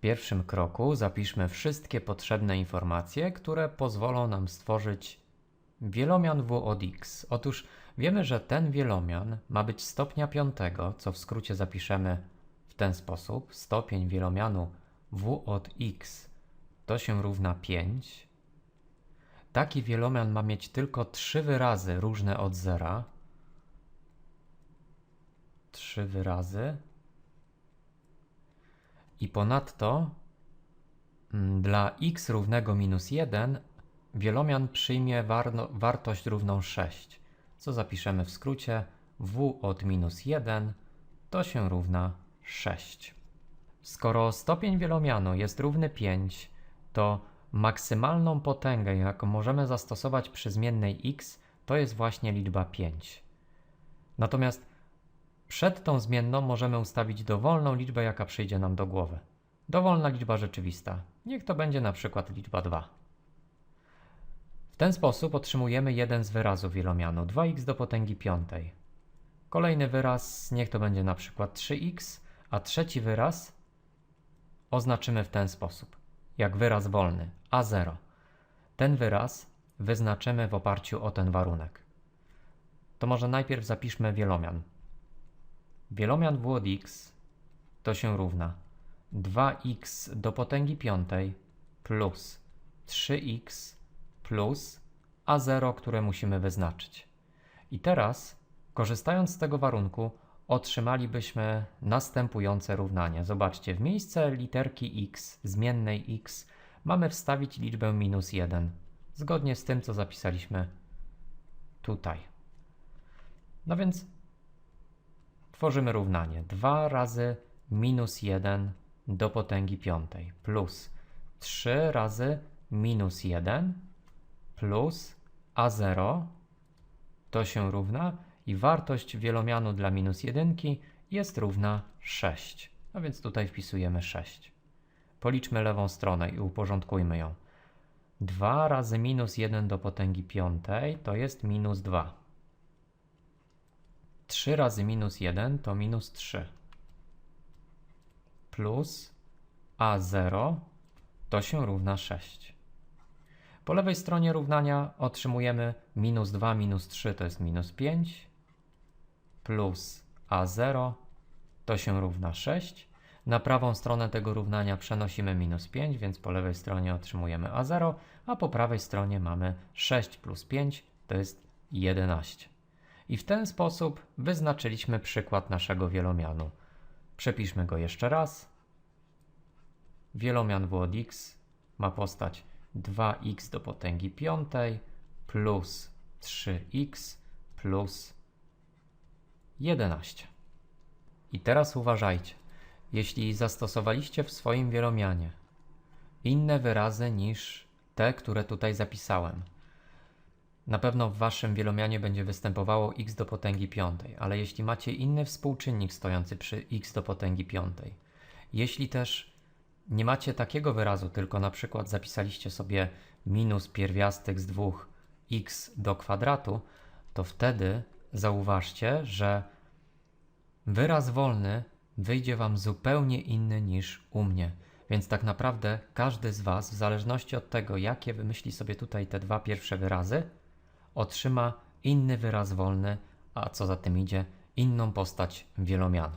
pierwszym kroku zapiszmy wszystkie potrzebne informacje, które pozwolą nam stworzyć wielomian w od x. Otóż wiemy, że ten wielomian ma być stopnia piątego, co w skrócie zapiszemy w ten sposób. Stopień wielomianu w od x to się równa 5. Taki wielomian ma mieć tylko trzy wyrazy różne od zera. Trzy wyrazy. I ponadto mm, dla x równego minus 1 wielomian przyjmie warno, wartość równą 6, co zapiszemy w skrócie w od minus 1 to się równa 6. Skoro stopień wielomianu jest równy 5, to maksymalną potęgę, jaką możemy zastosować przy zmiennej x, to jest właśnie liczba 5. Natomiast przed tą zmienną możemy ustawić dowolną liczbę, jaka przyjdzie nam do głowy. Dowolna liczba rzeczywista. Niech to będzie na przykład liczba 2. W ten sposób otrzymujemy jeden z wyrazów wielomianu 2x do potęgi piątej. Kolejny wyraz niech to będzie na przykład 3x, a trzeci wyraz oznaczymy w ten sposób, jak wyraz wolny a0. Ten wyraz wyznaczymy w oparciu o ten warunek. To może najpierw zapiszmy wielomian. Wielomian w x to się równa 2x do potęgi piątej plus 3x plus a0, które musimy wyznaczyć. I teraz, korzystając z tego warunku, otrzymalibyśmy następujące równanie. Zobaczcie, w miejsce literki x, zmiennej x, mamy wstawić liczbę minus 1, zgodnie z tym, co zapisaliśmy tutaj. No więc tworzymy równanie 2 razy minus 1 do potęgi piątej plus 3 razy minus 1 plus a0 to się równa i wartość wielomianu dla minus 1 jest równa 6. A więc tutaj wpisujemy 6. Policzmy lewą stronę i uporządkujmy ją. 2 razy minus 1 do potęgi piątej to jest minus 2. 3 razy minus 1 to minus 3. Plus a0 to się równa 6. Po lewej stronie równania otrzymujemy minus 2 minus 3 to jest minus 5 plus a0 to się równa 6. Na prawą stronę tego równania przenosimy minus 5, więc po lewej stronie otrzymujemy a0, a po prawej stronie mamy 6 plus 5 to jest 11. I w ten sposób wyznaczyliśmy przykład naszego wielomianu. Przepiszmy go jeszcze raz. Wielomian w od x ma postać 2x do potęgi piątej plus 3x plus 11. I teraz uważajcie. Jeśli zastosowaliście w swoim wielomianie inne wyrazy niż te, które tutaj zapisałem, na pewno w waszym wielomianie będzie występowało x do potęgi piątej, ale jeśli macie inny współczynnik stojący przy x do potęgi piątej, jeśli też nie macie takiego wyrazu, tylko na przykład zapisaliście sobie minus pierwiastek z dwóch x do kwadratu, to wtedy zauważcie, że wyraz wolny wyjdzie Wam zupełnie inny niż u mnie. Więc tak naprawdę każdy z Was, w zależności od tego, jakie wymyśli sobie tutaj te dwa pierwsze wyrazy, otrzyma inny wyraz wolny, a co za tym idzie, inną postać wielomianu.